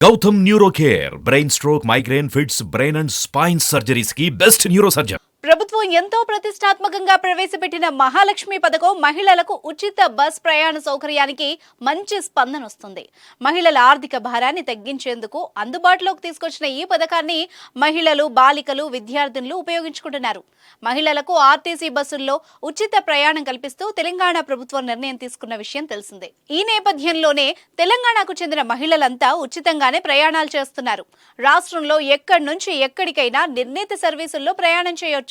Gautam neuro care brain stroke migraine fits brain and spine surgeries की best neuro surgeon ప్రభుత్వం ఎంతో ప్రతిష్టాత్మకంగా ప్రవేశపెట్టిన మహాలక్ష్మి పథకం మహిళలకు ఉచిత బస్ ప్రయాణ సౌకర్యానికి మంచి స్పందన వస్తుంది మహిళల ఆర్థిక భారాన్ని తగ్గించేందుకు అందుబాటులోకి తీసుకొచ్చిన ఈ పథకాన్ని మహిళలు బాలికలు విద్యార్థినులు ఉపయోగించుకుంటున్నారు. మహిళలకు ఆర్టీసీ బస్సుల్లో ఉచిత ప్రయాణం కల్పిస్తూ తెలంగాణ ప్రభుత్వం నిర్ణయం తీసుకున్న విషయం తెలిసిందే. ఈ నేపథ్యంలోనే తెలంగాణకు చెందిన మహిళలంతా ఉచితంగానే ప్రయాణాలు చేస్తున్నారు. రాష్ట్రంలో ఎక్కడి నుంచి ఎక్కడికైనా నిర్ణీత సర్వీసుల్లో ప్రయాణం చేయొచ్చు.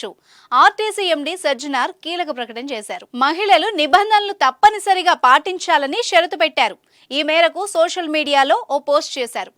ఆర్టీసీ ఎండీ సజ్జనార్ కీలక ప్రకటన చేశారు. మహిళలు నిబంధనలు తప్పనిసరిగా పాటించాలని షరతు పెట్టారు. ఈ మేరకు సోషల్ మీడియాలో ఓ పోస్ట్ చేశారు.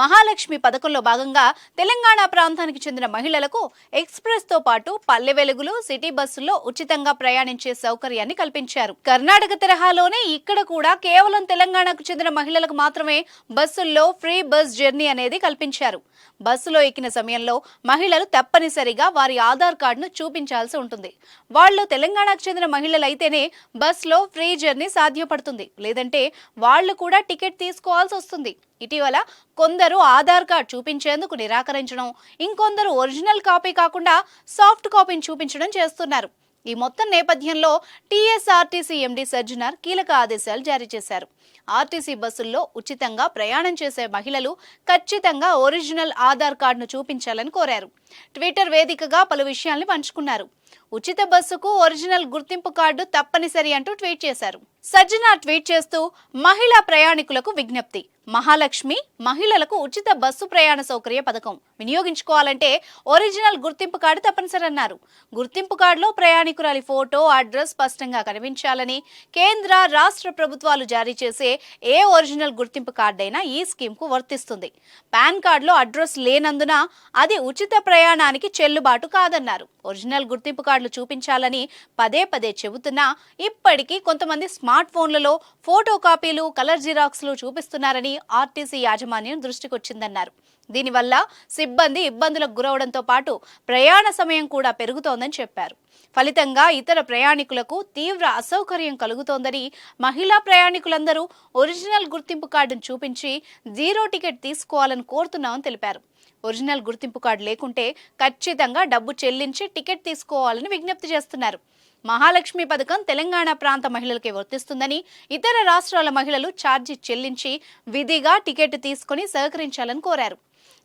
మహాలక్ష్మి పథకంలో భాగంగా తెలంగాణ ప్రాంతానికి చెందిన మహిళలకు ఎక్స్ప్రెస్తో పాటు పల్లె వెలుగులు సిటీ బస్సుల్లో ఉచితంగా ప్రయాణించే సౌకర్యాన్ని కల్పించారు. కర్ణాటక తరహాలోనే ఇక్కడ కూడా కేవలం తెలంగాణకు చెందిన మహిళలకు మాత్రమే బస్సుల్లో ఫ్రీ బస్ జర్నీ అనేది కల్పించారు. బస్సులో ఎక్కిన సమయంలో మహిళలు తప్పనిసరిగా వారి ఆధార్ కార్డును చూపించాల్సి ఉంటుంది. వాళ్ళు తెలంగాణకు చెందిన మహిళలు అయితేనే బస్సులో ఫ్రీ జర్నీ సాధ్యపడుతుంది. లేదంటే వాళ్ళు కూడా టికెట్ తీసుకోవాల్సి వస్తుంది. ఇటీవల కొందరు ఆధార్ కార్డ్ చూపించేందుకు నిరాకరించడం ఇంకొందరు ఒరిజినల్ కాపీ కాకుండా సాఫ్ట్ కాపీని చూపించడం చేస్తున్నారు. ఈ మొత్తం నేపథ్యంలో టీఎస్ఆర్టీసీ ఎండీ సజ్జనార్ కీలక ఆదేశాలు జారీ చేశారు. ఆర్టీసీ బస్సుల్లో ఉచితంగా ప్రయాణం చేసే మహిళలు ఖచ్చితంగా ఒరిజినల్ ఆధార్ కార్డును చూపించాలని కోరారు. ట్విట్టర్ వేదికగా పలు విషయాల్ని పంచుకున్నారు. ఉచిత బస్సుకు ఒరిజినల్ గుర్తింపు కార్డు తప్పనిసరి అంటూ ట్వీట్ చేశారు. సజ్జనార్ ట్వీట్ చేస్తూ మహిళా ప్రయాణికులకు విజ్ఞప్తి. మహాలక్ష్మి మహిళలకు ఉచిత బస్సు ప్రయాణ సౌకర్య పథకం. వినియోగించుకోవాలంటే ఒరిజినల్ గుర్తింపు కార్డు తప్పనిసరి అన్నారు గుర్తింపు కార్డులో ప్రయాణికురాలి ఫోటో అడ్రస్ స్పష్టంగా కనిపించాలని కేంద్ర రాష్ట్ర ప్రభుత్వాలు జారీ చేసే ఏ ఒరిజినల్ గుర్తింపు కార్డైనా ఈ స్కీమ్కు వర్తిస్తుంది. పాన్ కార్డులో అడ్రస్ లేనందున అది ఉచిత ప్రయాణానికి చెల్లుబాటు కాదన్నారు. ఒరిజినల్ గుర్తింపు కార్డులు చూపించాలని పదే పదే చెబుతున్నా ఇప్పటికీ కొంతమంది స్మార్ట్ ఫోన్లలో ఫోటో కాపీలు కలర్ జిరాక్స్లు చూపిస్తున్నారని ఆర్టీసీ యాజమాన్యం దృష్టికొచ్చిందన్నారు దీనివల్ల సిబ్బంది ఇబ్బందులకు గురవడంతో పాటు ప్రయాణ సమయం కూడా పెరుగుతోందని చెప్పారు. ఫలితంగా ఇతర ప్రయాణికులకు తీవ్ర అసౌకర్యం కలుగుతోందని మహిళా ప్రయాణికులందరూ ఒరిజినల్ గుర్తింపు కార్డును చూపించి జీరో టికెట్ తీసుకోవాలని కోరుతున్నామని తెలిపారు. ఒరిజినల్ గుర్తింపు కార్డు లేకుంటే ఖచ్చితంగా డబ్బు చెల్లించి టికెట్ తీసుకోవాలని విజ్ఞప్తి చేస్తున్నారు. మహాలక్ష్మి పథకం తెలంగాణ ప్రాంత మహిళలకే వర్తిస్తుందని ఇతర రాష్ట్రాల మహిళలు ఛార్జీ చెల్లించి విధిగా టికెట్ తీసుకొని సహకరించాలని కోరారు.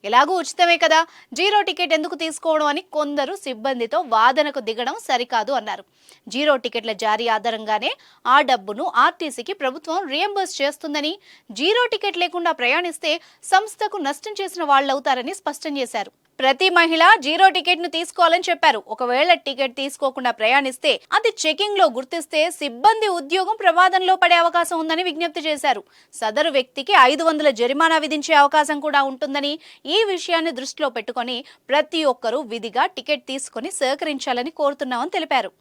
ఎలాగూ ఉచితమే కదా? జీరో టికెట్ ఎందుకు తీసుకోవడం అని కొందరు సిబ్బందితో వాదనకు దిగడం సరికాదు అన్నారు. జీరో టికెట్ల జారీ ఆధారంగానే ఆ డబ్బును ఆర్టీసీకి ప్రభుత్వం రియంబర్స్ చేస్తుందని జీరో టికెట్ లేకుండా ప్రయాణిస్తే సంస్థకు నష్టం చేసిన వాళ్ళవుతారని స్పష్టం చేశారు. ప్రతి మహిళ జీరో టికెట్ను తీసుకోవాలని చెప్పారు. ఒకవేళ టికెట్ తీసుకోకుండా ప్రయాణిస్తే అది చెకింగ్లో గుర్తిస్తే సిబ్బంది ఉద్యోగం ప్రమాదంలో పడే అవకాశం ఉందని విజ్ఞప్తి చేశారు. సదరు వ్యక్తికి ఐదు వందల జరిమానా విధించే అవకాశం కూడా ఉంటుందని ఈ విషయాన్ని దృష్టిలో పెట్టుకొని ప్రతి ఒక్కరూ విధిగా టికెట్ తీసుకొని సహకరించాలని కోరుతున్నామని తెలిపారు.